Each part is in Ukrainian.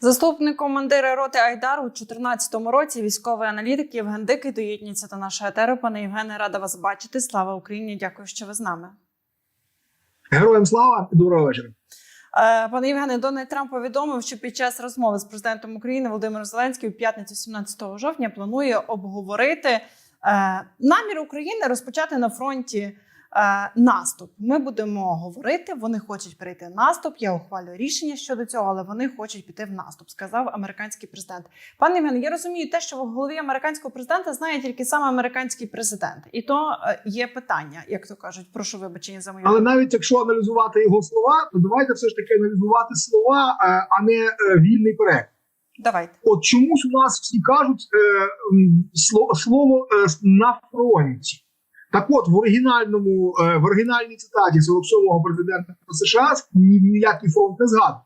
Заступник командира роти Айдар у 2014 році військовий аналітик Євген Дикий доєднується до нашого етеру. Пане Євгене, рада вас бачити. Слава Україні! Дякую, що ви з нами. Героям слава доброго вечора. Е, Пане Євгене, Дональд Трамп повідомив, що під час розмови з президентом України Володимиром Зеленським у п'ятницю 17 жовтня планує обговорити е, намір України розпочати на фронті наступ. Ми будемо говорити. Вони хочуть перейти в наступ. Я ухвалюю рішення щодо цього, але вони хочуть піти в наступ, сказав американський президент. Пане Євгене, я розумію те, що в голові американського президента знає тільки саме американський президент, і то е, є питання, як то кажуть. Прошу вибачення за мою Але навіть якщо аналізувати його слова, то давайте все ж таки аналізувати слова, е, а не е, вільний переклад. давайте. От чомусь у нас всі кажуть е, слово е, на фронті. Так от в оригінальному е, в оригінальній цитаті 47-го президента США ні, ніякий фронт не згадує.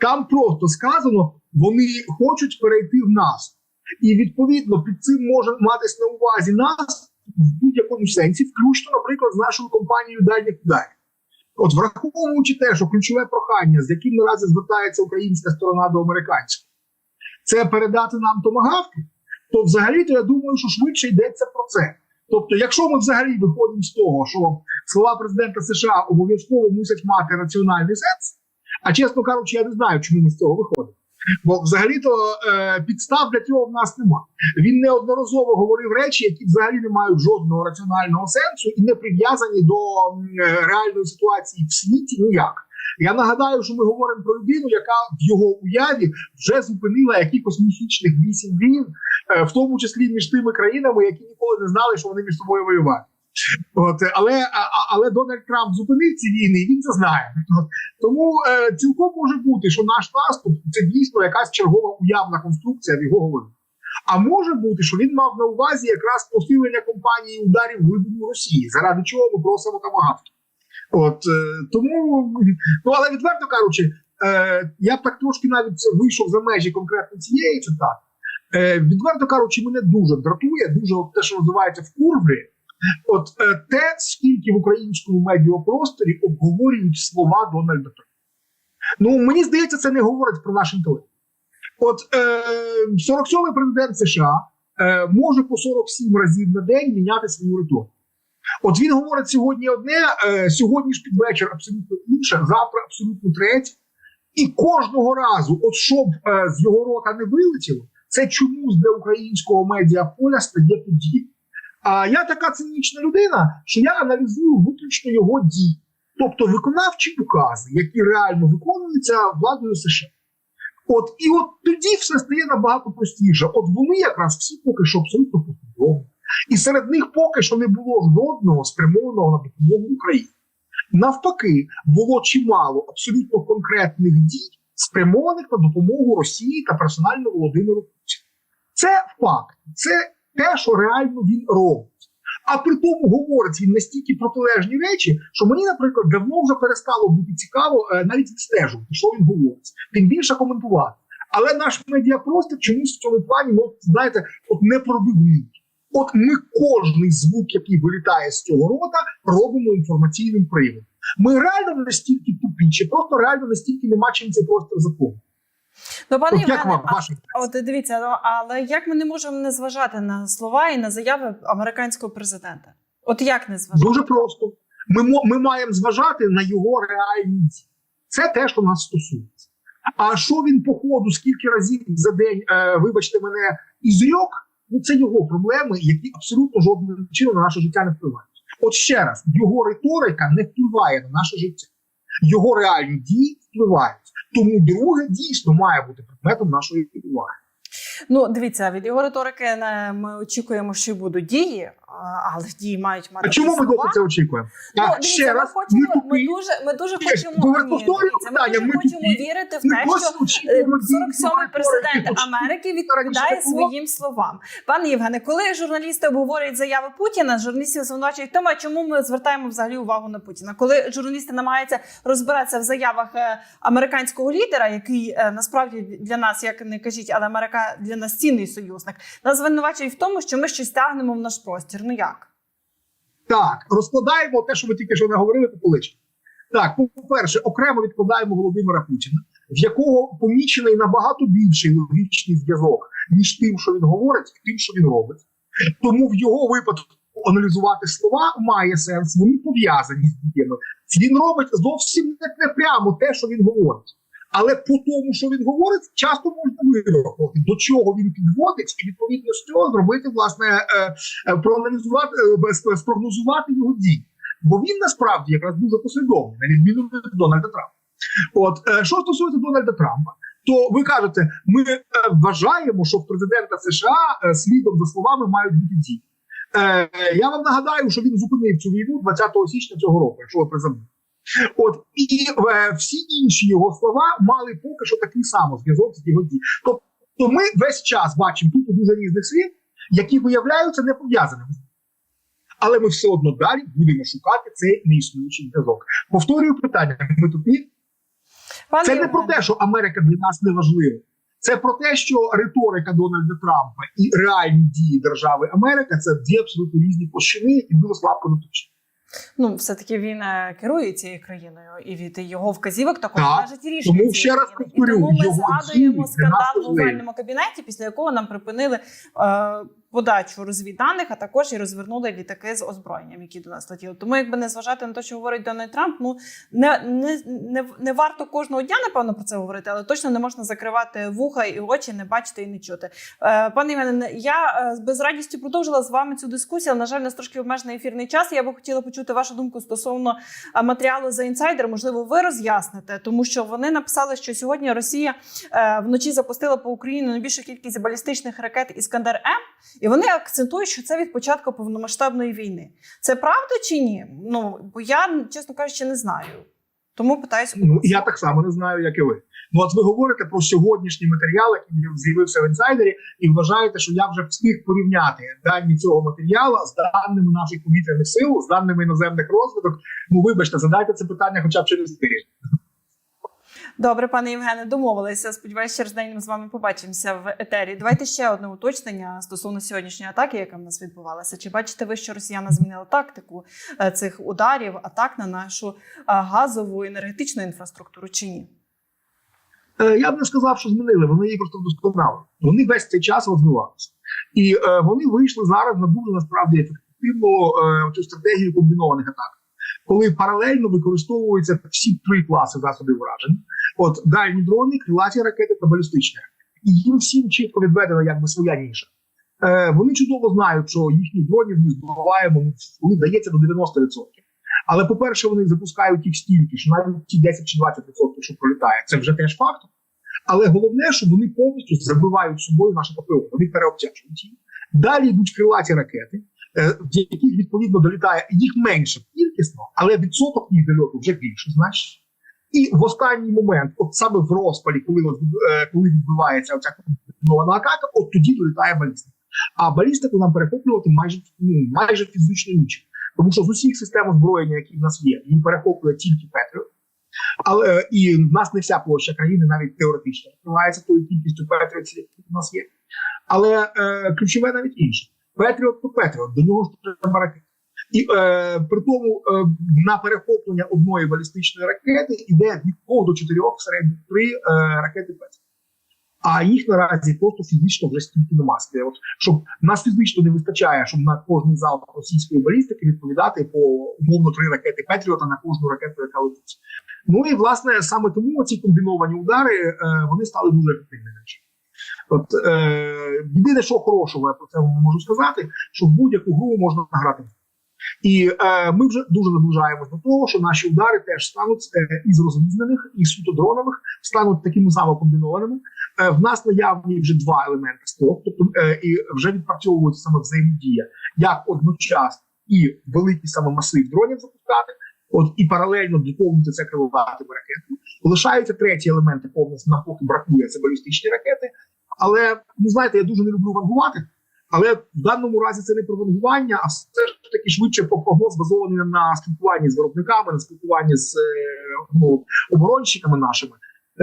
Там просто сказано, вони хочуть перейти в нас. І відповідно під цим може матись на увазі нас в будь-якому сенсі, включно, наприклад, з нашою компанією дальніх ударів. От враховуючи те, що ключове прохання, з яким наразі звертається українська сторона до американської, це передати нам томагавки, то взагалі-то я думаю, що швидше йдеться про це. Тобто, якщо ми взагалі виходимо з того, що слова президента США обов'язково мусять мати раціональний сенс, а чесно кажучи, я не знаю, чому ми з цього виходимо. Бо взагалі-то е, підстав для цього в нас нема. Він неодноразово говорив речі, які взагалі не мають жодного раціонального сенсу і не прив'язані до е, реальної ситуації в світі ніяк. Я нагадаю, що ми говоримо про людину, яка в його уяві вже зупинила якихось міфічних вісім війн, в тому числі між тими країнами, які ніколи не знали, що вони між собою воювали. От, але, але Дональд Трамп зупинив ці війни, і він це знає. Тому е, цілком може бути, що наш наступ це дійсно якась чергова уявна конструкція в його голові. А може бути, що він мав на увазі якраз посилення компанії ударів глибину Росії, заради чого ми просимо тамагавки. От е, тому, ну але відверто кажучи, е, я б так трошки навіть вийшов за межі конкретно цієї цитати. Е, відверто кажучи, мене дуже дратує, дуже от те, що називається в курві. От е, те, скільки в українському медіапросторі обговорюють слова Дональда Трампа. Ну мені здається, це не говорить про наш інтелект. От е, 47-й президент США е, може по 47 разів на день міняти свою риторику. От він говорить сьогодні одне, е, сьогодні ж під вечір абсолютно інше, завтра абсолютно третє. І кожного разу, от щоб е, з його рота не вилетіло, це чомусь для українського медіаполя стає подією. А я така цинічна людина, що я аналізую виключно його дії, тобто виконавчі укази, які реально виконуються владою США. От і от тоді все стає набагато простіше. От вони якраз всі поки що абсолютно послідовні. І серед них поки що не було жодного спрямованого на допомогу Україні. Навпаки, було чимало абсолютно конкретних дій, спрямованих на допомогу Росії та персонально Володимиру. Це факт, це те, що реально він робить. А при тому говорить він настільки протилежні речі, що мені, наприклад, давно вже перестало бути цікаво е, навіть відстежувати, що він говорить, тим більше коментувати. Але наш медіапростір чомусь в цьому плані, ну знаєте, от не пробивний. От ми кожний звук, який вилітає з цього рота, робимо інформаційним приводом. Ми реально настільки тупі, чи просто реально настільки нема чим цей простір заповнити. Ну, пане Євгене, вам а- От дивіться, ну але як ми не можемо не зважати на слова і на заяви американського президента? От як не зважати? Дуже просто. Ми, ми маємо зважати на його реальні дії. Це те, що нас стосується. А що він по ходу, скільки разів за день, е, вибачте мене, ізрьок, ну це його проблеми, які абсолютно жодним чином на наше життя не впливають. От ще раз, його риторика не впливає на наше життя. Його реальні дії впливають. Тому друге дійсно має бути предметом нашої уваги. Ну, дивіться, від його риторики ми очікуємо, що будуть дії, але дії мають мати А чому ми досі це очікуємо? Ну, А, дивіться, ще ми раз, хочемо, ми ми, дуже, ми дуже Ні, хочемо, дивіться, ми дуже ми хочемо тупі. вірити в те, що очікуємо Е, 47-й президент. Америки відповідає своїм словам. Пане Євгене, коли журналісти обговорюють заяви Путіна, журналістів звинувачують тому, чому ми звертаємо взагалі увагу на Путіна. Коли журналісти намагаються розбиратися в заявах е, американського лідера, який е, насправді для нас, як не кажіть, але Америка для нас цінний союзник, нас звинувачують в тому, що ми щось тягнемо в наш простір. Ну як? Так, розкладаємо те, що ви тільки що не говорили по поличкам. Так, по-перше, окремо відкладаємо Володимира Путіна, в якого помічений набагато більший логічний зв'язок між тим, що він говорить, і тим, що він робить. Тому в його випадку аналізувати слова має сенс, вони пов'язані з діями. Він робить зовсім не прямо те, що він говорить. Але по тому, що він говорить, часто можна вирахувати, до чого він підводить, і відповідно з цього зробити, власне, е, е, проаналізувати, е, спрогнозувати його дії. Бо він насправді якраз дуже послідовний, на відміну від Дональда Трампа. От що стосується Дональда Трампа, то ви кажете, ми вважаємо, що в президента США слідом за словами мають бути дії. Я вам нагадаю, що він зупинив цю війну 20 січня цього року, якщо ви призабули. От і е, всі інші його слова мали поки що такий самий зв'язок з його дій. Тобто ми весь час бачимо тут дуже різних слів, які виявляються не пов'язаними. Але ми все одно далі будемо шукати цей неіснуючий зв'язок. Повторюю питання: ми тупі. Пане Це не про те, що Америка для нас не важлива. Це про те, що риторика Дональда Трампа і реальні дії держави Америка це дві абсолютно різні площини і дуже слабко дотичні. Ну все таки він е, керує цією країною, і від його вказівок також Так. залежить рішення. Тому ще раз повторю, І тому ми його згадуємо скандал в овальному кабінеті, після якого нам припинили е, подачу розвідданих, а також і розвернули літаки з озброєнням, які до нас летіли. Тому, якби не зважати на те, що говорить Дональд Трамп, ну не, не, не, не варто кожного дня, напевно, про це говорити, але точно не можна закривати вуха і очі, не бачити і не чути. Е, пане Євгене, я е, з радістю продовжила з вами цю дискусію. але, На жаль, у нас трошки обмежений ефірний час. Я би хотіла почути вашу думку стосовно е, матеріалу за інсайдер. Можливо, ви роз'ясните, тому що вони написали, що сьогодні Росія е, вночі запустила по Україні найбільшу кількість балістичних ракет Іскандер М, і вони акцентують, що це від початку повномасштабної війни. Це правда чи ні? Ну бо я чесно кажучи, не знаю. Тому питаюся. Ну я так само не знаю, як і ви. Ну от ви говорите про сьогоднішній матеріал, який з'явився в інсайдері, і вважаєте, що я вже встиг порівняти дані цього матеріалу з даними наших повітряних сил, з даними іноземних розвиток. Ну вибачте, задайте це питання, хоча б через тиждень. Добре, пане Євгене, домовилися. Сподіваюся, через день ми з вами побачимося в етері. Давайте ще одне уточнення стосовно сьогоднішньої атаки, яка в нас відбувалася. Чи бачите ви, що росіяни змінили тактику е, цих ударів, атак на нашу е, газову енергетичну інфраструктуру? Чи ні? Е, Я б не сказав, що змінили. Вони її просто вдосконали. Вони весь цей час розвивалися, і е, вони вийшли зараз на дуже насправді ефективну е, цю стратегію комбінованих атак, коли паралельно використовуються всі три класи засобів враження: от дальні дрони, крилаті ракети та балістичні. І їм всім чітко відведена якби своя ніша. Е, вони чудово знають, що їхні дронів ми збиваємо, коли дається до 90%. Але по-перше, вони запускають їх стільки, що навіть ті 10 чи 20%, що пролітає, це вже теж факт. Але головне, що вони повністю забивають собою наше ППО, вони переобтяжують їх. Далі йдуть крилаті ракети, е, в яких відповідно долітає їх менше кількісно, але відсоток їх дольоту вже більше, значить. І в останній момент, от саме в розпалі, коли от, е, коли відбувається оця комбінована атака, от тоді долітає балістика. А балістику нам перехоплювати майже ну, майже фізично нічим. Тому що з усіх систем озброєння, які в нас є, він перехоплює тільки Петріот. Але е, і в нас не вся площа країни навіть теоретично відкривається тою кількістю Петріотів, які в нас є. Але е, ключове навіть інше: Петріот то Петріот, до нього ж треба ракети. І е, при тому е, на перехоплення одної балістичної ракети йде від 2 до 4 в середньо 3 е, ракети Петріот. А їх наразі просто фізично вже стільки нема. От, щоб нас фізично не вистачає, щоб на кожний залп російської балістики відповідати по умовно три ракети Петріота на кожну ракету, яка летить. Ну і власне саме тому ці комбіновані удари е, вони стали дуже ефективними. От е, єдине, що хорошого я про це можу сказати, що в будь-яку гру можна награти. І е, ми вже дуже наближаємося до того, що наші удари теж стануть е, із розрізнених, і суто дронових, стануть такими само комбінованими. Е, в нас наявні вже два елементи СТОП, тобто е, і вже відпрацьовується саме взаємодія, як одночасно і великий саме масив дронів запускати, от і паралельно доповнити це крилатими ракетами. Лишаються треті елементи повністю на поки бракує це балістичні ракети. Але ну знаєте, я дуже не люблю вангувати. Але в даному разі це не про вангування, а все ж таки швидше по прогноз базований на спілкуванні з виробниками, на спілкуванні з е, ну, оборонщиками нашими.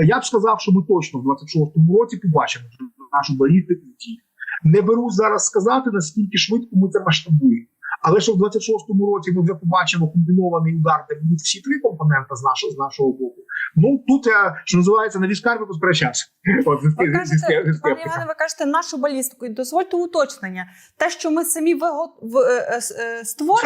Я б сказав, що ми точно в 26-му році побачимо нашу балістику в. Не берусь зараз сказати, наскільки швидко ми це масштабуємо. Але що в 26-му році ми вже побачимо комбінований удар, де будуть всі три компоненти з нашого з нашого боку. Ну тут я що називається на військарі посперечався. От Ви кажете, пане. Євгене, ви кажете нашу балістику. І дозвольте уточнення. Те, що ми самі виго... в, е, е, е,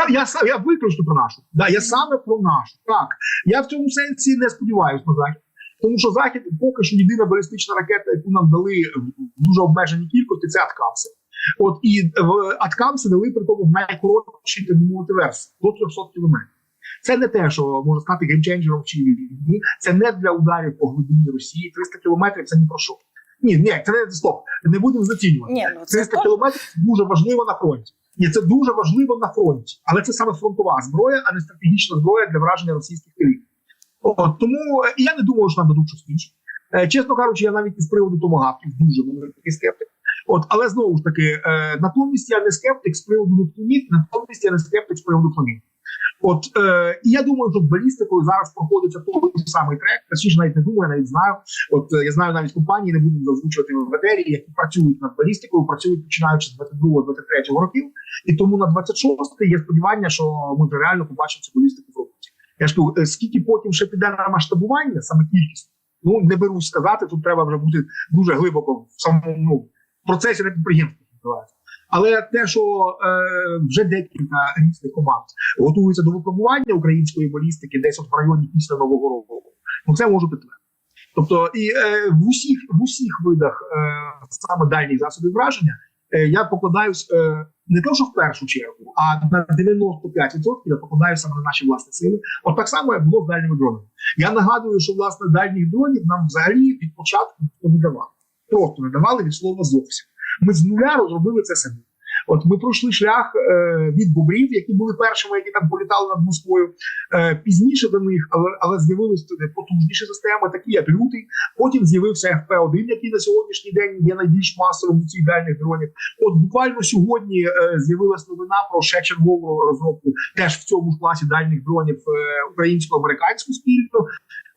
Я, я, я виключно про нашу. Да, я саме про нашу. Так. Я в цьому сенсі не сподіваюся на захід. Тому що захід поки що єдина балістична ракета, яку нам дали в дуже обмеженій кількості, це Аткамси. От і в Аткамси дали при тому в найкоротшій мовити версії до 300 кілометрів. Це не те, що можна стати геймченджером чи ні. Це не для ударів по глибині Росії. 300 кілометрів це ні про що. Ні, ні, це не стоп. Не будемо зацінювати. ні, ну 300 то- кілометрів це дуже важливо на фронті. І це дуже важливо на фронті, але це саме фронтова зброя, а не стратегічна зброя для враження російських тилів. От тому е, я не думаю, що нам дадуть щось інше. Е, Чесно кажучи, я навіть із приводу томагавків дуже великий скептик. От, але знову ж таки, е, натомість я не скептик з приводу нептунів, натомість я не скептик з приводу планів. От е, і я думаю, що з балістикою зараз проходиться той самий трек. Точніше, навіть не думаю, навіть знаю. От е, я знаю навіть компанії, не будемо озвучувати в етері, які працюють над балістикою, працюють починаючи з 22-23 років. І тому на 26 є сподівання, що ми вже реально побачимо цю балістику в роботі. Я ж кажу, е, скільки потім ще піде на масштабування, саме кількість, ну не берусь сказати. Тут треба вже бути дуже глибоко в самому ну, процесі на підприємстві. називається. Але те, що е, вже декілька різних команд готуються до випробування української балістики, десь от в районі після нового року, ну це можу підтвердити. Тобто, і е, в усіх в усіх видах е, саме дальніх засобів враження е, я покладаюсь е, не то, що в першу чергу, а на 95% я покладаю саме на наші власні сили. От так само як було з дальніми дронами. Я нагадую, що власне дальніх дронів нам взагалі від початку не давав. Просто не давали від слова зовсім. Ми з нуля розробили це самі. От ми пройшли шлях е, від бобрів, які були першими, які там політали над Москвою. Е, пізніше до них, але, але з'явилися потужніші системи, такі як лютий. Потім з'явився FP-1, який на сьогоднішній день є найбільш масовим у цих дальніх дронів. От буквально сьогодні е, з'явилась новина про ще чергову розробку, теж в цьому ж класі дальніх дронів е, українсько-американську спільну.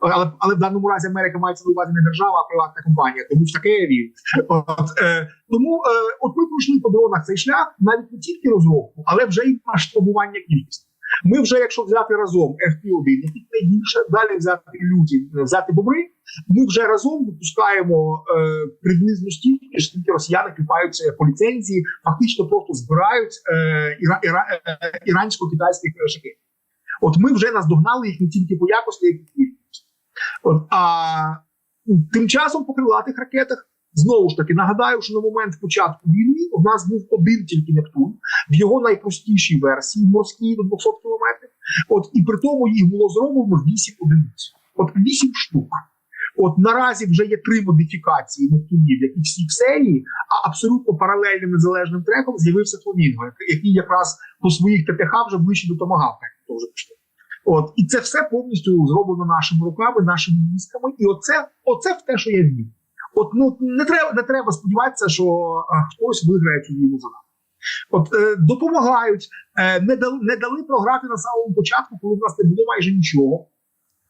Але, але в даному разі Америка мається на увазі не держава, а приватна компанія. Тому в таке я вірю. От, е, тому е, от ми пройшли по дронах цей шлях, навіть не тільки розробку, але вже і масштабування кількості. Ми вже, якщо взяти разом FP1, який найбільше, далі взяти люті, взяти бобри, ми вже разом випускаємо е, приблизно стільки, скільки росіяни кліпаються по ліцензії, фактично просто збирають е, іра, іра, е, ірансько-китайських шахетів. От ми вже наздогнали їх не тільки по якості, як і а тим часом по крилатих ракетах знову ж таки нагадаю, що на момент початку війни у нас був один тільки Нептун в його найпростішій версії морській до 200 кілометрів. От і при тому їх було зроблено 8 одиниць. От 8 штук. От наразі вже є три модифікації Нептунів, які всі в серії, а абсолютно паралельним незалежним треком з'явився Фламінго, який якраз по своїх ТТХ вже ближче до Томагавка, то вже пішло. От і це все повністю зроблено нашими руками, нашими військами. І оце, оце в те, що я вірю. От ну не треба не треба сподіватися, що хтось виграє цю війну за нами. От е, допомагають, е, не дали не дали програти на самому початку, коли в нас не було майже нічого.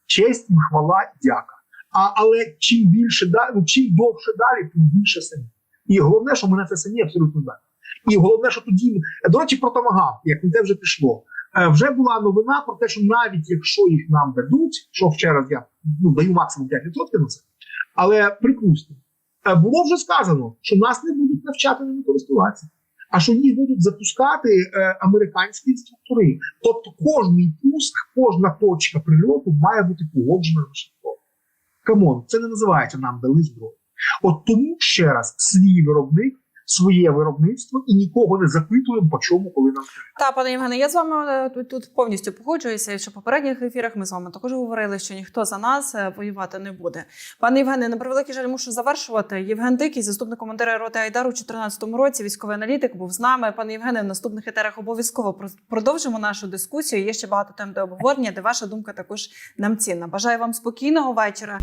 Честь їм, хвала, дяка. А але чим більше да, ну, чим довше далі, тим більше самі. І головне, що ми на це самі абсолютно далі. І головне, що тоді до речі, про Томагавк, як на те вже пішло. Е, Вже була новина про те, що навіть якщо їх нам дадуть, що вчора я ну, даю максимум 5% на це, але припустимо, е, було вже сказано, що нас не будуть навчати ними користуватися, а що їх будуть запускати е, американські інструктори. Тобто кожний пуск, кожна точка прильоту має бути погоджена на шляхом. Камон, це не називається нам дали зброю. От тому ще раз свій виробник, своє виробництво і нікого не запитуємо, по чому, коли нам треба. Та, пане Євгене, я з вами е, тут, повністю погоджуюся. Що в попередніх ефірах ми з вами також говорили, що ніхто за нас е, воювати не буде. Пане Євгене, на превеликий жаль, мушу завершувати. Євген Дикий, заступник командира роти Айдару у 2014 році, військовий аналітик, був з нами. Пане Євгене, в наступних етерах обов'язково продовжимо нашу дискусію. Є ще багато тем до обговорення, де ваша думка також нам цінна. Бажаю вам спокійного вечора.